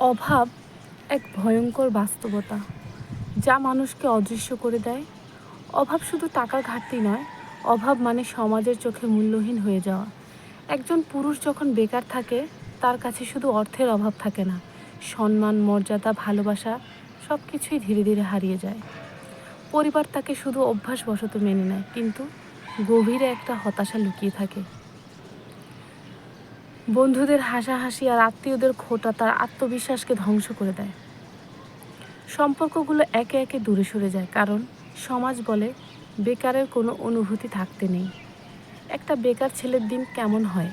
অভাব এক ভয়ঙ্কর বাস্তবতা, যা মানুষকে অদৃশ্য করে দেয়। অভাব শুধু টাকার ঘাটতি নয়, অভাব মানে সমাজের চোখে মূল্যহীন হয়ে যাওয়া। একজন পুরুষ যখন বেকার থাকে, তার কাছে শুধু অর্থের অভাব থাকে না, সম্মান, মর্যাদা, ভালোবাসা সব কিছুই ধীরে ধীরে হারিয়ে যায়। পরিবার তাকে শুধু অভ্যাসবশত মেনে নেয়, কিন্তু গভীরে একটা হতাশা লুকিয়ে থাকে। বন্ধুদের হাসাহাসি আর আত্মীয়দের খোটা তার আত্মবিশ্বাসকে ধ্বংস করে দেয়। সম্পর্কগুলো একে একে দূরে সরে যায়, কারণ সমাজ বলে বেকারের কোনো অনুভূতি থাকতে নেই। একটা বেকার ছেলের দিন কেমন হয়?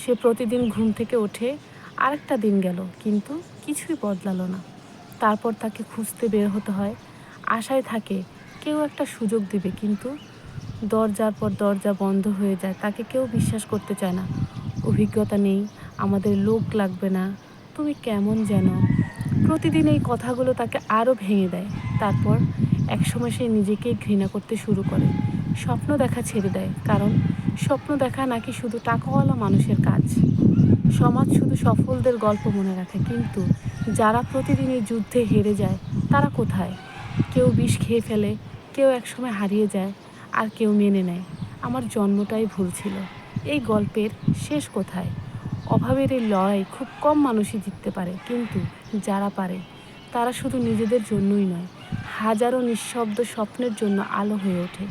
সে প্রতিদিন ঘুম থেকে ওঠে, আরেকটা দিন গেল, কিন্তু কিছুই বদলালো না। তারপর তাকে খুঁজতে বের হতে হয়, আশায় থাকে কেউ একটা সুযোগ দিবে, কিন্তু দরজার পর দরজা বন্ধ হয়ে যায়, তাকে কেউ বিশ্বাস করতে চায় না। অভিজ্ঞতা নেই, আমাদের লোক লাগবে না। তুমি কেমন যেন প্রতিদিন এই কথাগুলো তাকে আরও ভেঙে দেয়। তারপর একসময় সে নিজেকেই ঘৃণা করতে শুরু করে। স্বপ্ন দেখা ছেড়ে দেয়, কারণ স্বপ্ন দেখা নাকি শুধু টাকাওয়ালা মানুষের কাজ। সমাজ শুধু সফলদের গল্প মনে রাখে, কিন্তু যারা প্রতিদিন এই যুদ্ধে হেরে যায়, তারা কোথায়? কেউ বিষ খেয়ে ফেলে, কেউ একসময় হারিয়ে যায়, আর কেউ মেনে নেয়। আমার জন্মটাই ভুল ছিল। এই গল্পের শেষ কোথায়? অভাবের এই লড়াই খুব কম মানুষই জিততে পারে, কিন্তু যারা পারে, তারা শুধু নিজেদের জন্যই নয়, হাজারো নিঃশব্দ স্বপ্নের জন্য আলো হয়ে ওঠে।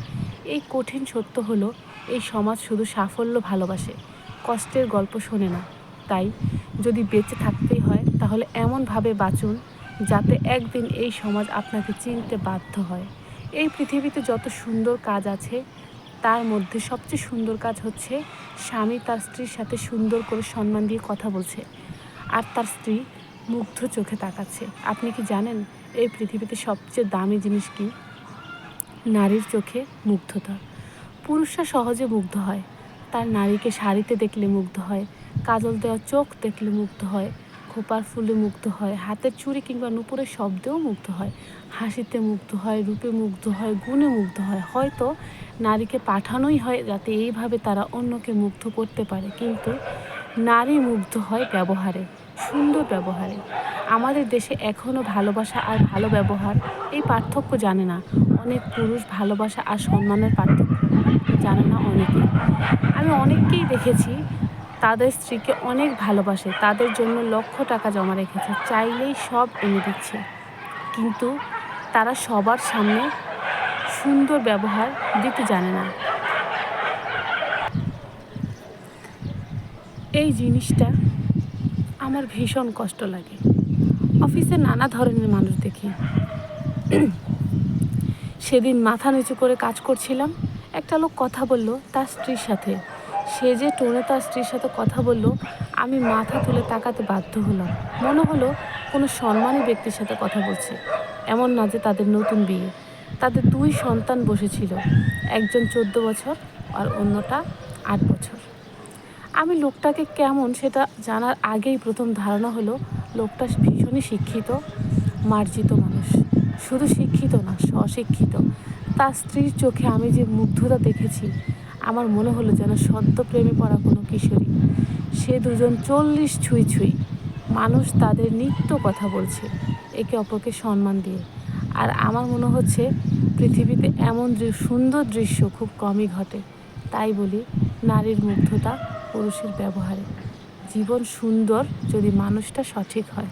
এই কঠিন সত্য হলো, এই সমাজ শুধু সাফল্য ভালোবাসে, কষ্টের গল্প শোনে না। তাই যদি বেঁচে থাকতেই হয়, তাহলে এমনভাবে বাঁচুন যাতে একদিন এই সমাজ আপনাকে চিনতে বাধ্য হয়। এই পৃথিবীতে যত সুন্দর কাজ আছে তার মধ্যে সবচেয়ে সুন্দর কাজ হচ্ছে স্বামী তার স্ত্রীর সাথে সুন্দর করে সম্মান দিয়ে কথা বলছে। আর তার স্ত্রী মুগ্ধ চোখে তাকাচ্ছে। আপনি কি জানেন এই পৃথিবীতে সবচেয়ে দামি জিনিস কি? নারীর চোখে মুগ্ধতা। পুরুষরা সহজে মুগ্ধ হয়। তার নারীকে শাড়িতে দেখলে মুগ্ধ হয়, কাজল দেওয়া চোখ দেখলে মুগ্ধ হয়। খোপার ফুলে মুগ্ধ হয়, হাতের চুড়ি কিংবা নুপুরের শব্দেও মুগ্ধ হয়। হাসিতে মুগ্ধ হয়, রূপে মুগ্ধ হয়, গুণে মুগ্ধ হয়। হয়তো নারীকে পাঠানোই হয় যাতে এইভাবে তারা অন্যকে মুগ্ধ করতে পারে, কিন্তু নারী মুগ্ধ হয় ব্যবহারে, সুন্দর ব্যবহারে। আমাদের দেশে এখনও ভালোবাসা আর ভালো ব্যবহার, এই পার্থক্য জানে না। অনেক পুরুষ ভালোবাসা আর সম্মানের পার্থক্য জানে না অনেকে। আমি অনেককেই দেখেছি তাদের স্ত্রীকে অনেক ভালোবাসে, তাদের জন্য লক্ষ টাকা জমা রেখেছে, চাইলেই সব এনে দিচ্ছে। কিন্তু তারা সবার সামনে সুন্দর ব্যবহার দিতে জানে না। এই জিনিসটা আমার ভীষণ কষ্ট লাগে। অফিসে নানা ধরনের মানুষ দেখি। সেদিন মাথা নিচু করে কাজ করছিলাম, একটা লোক কথা বলল তার স্ত্রীর সাথে। সে যে টোনে তার স্ত্রীর সাথে কথা বলল, আমি মাথা তুলে তাকাতে বাধ্য হলাম। মনে হলো কোনো সম্মানী ব্যক্তির সাথে কথা বলছে। এমন না যে তাদের নতুন বিয়ে। তাদের দুই সন্তান বসেছিল, একজন চোদ্দ বছর আর অন্যটা আট বছর। আমি লোকটাকে কেমন সেটা জানার আগেই প্রথম ধারণা হলো, লোকটা ভীষণই শিক্ষিত, মার্জিত মানুষ। শুধু শিক্ষিত না, স্বশিক্ষিত। তার স্ত্রীর চোখে আমি যে মুগ্ধতা দেখেছি আমার মনে হলো যেন সদ্য প্রেমে পড়া কোনো কিশোরী। সে দুজন চল্লিশ ছুঁই ছুঁই। মানুষ তাদের নিত্য কথা বলছে, একে অপরকে সম্মান দিয়ে। আর আমার মনে হচ্ছে পৃথিবীতে এমন সুন্দর দৃশ্য খুব কমই ঘটে। তাই বলি, নারীর মুগ্ধতা পুরুষের ব্যবহারে। জীবন সুন্দর যদি মানুষটা সঠিক হয়।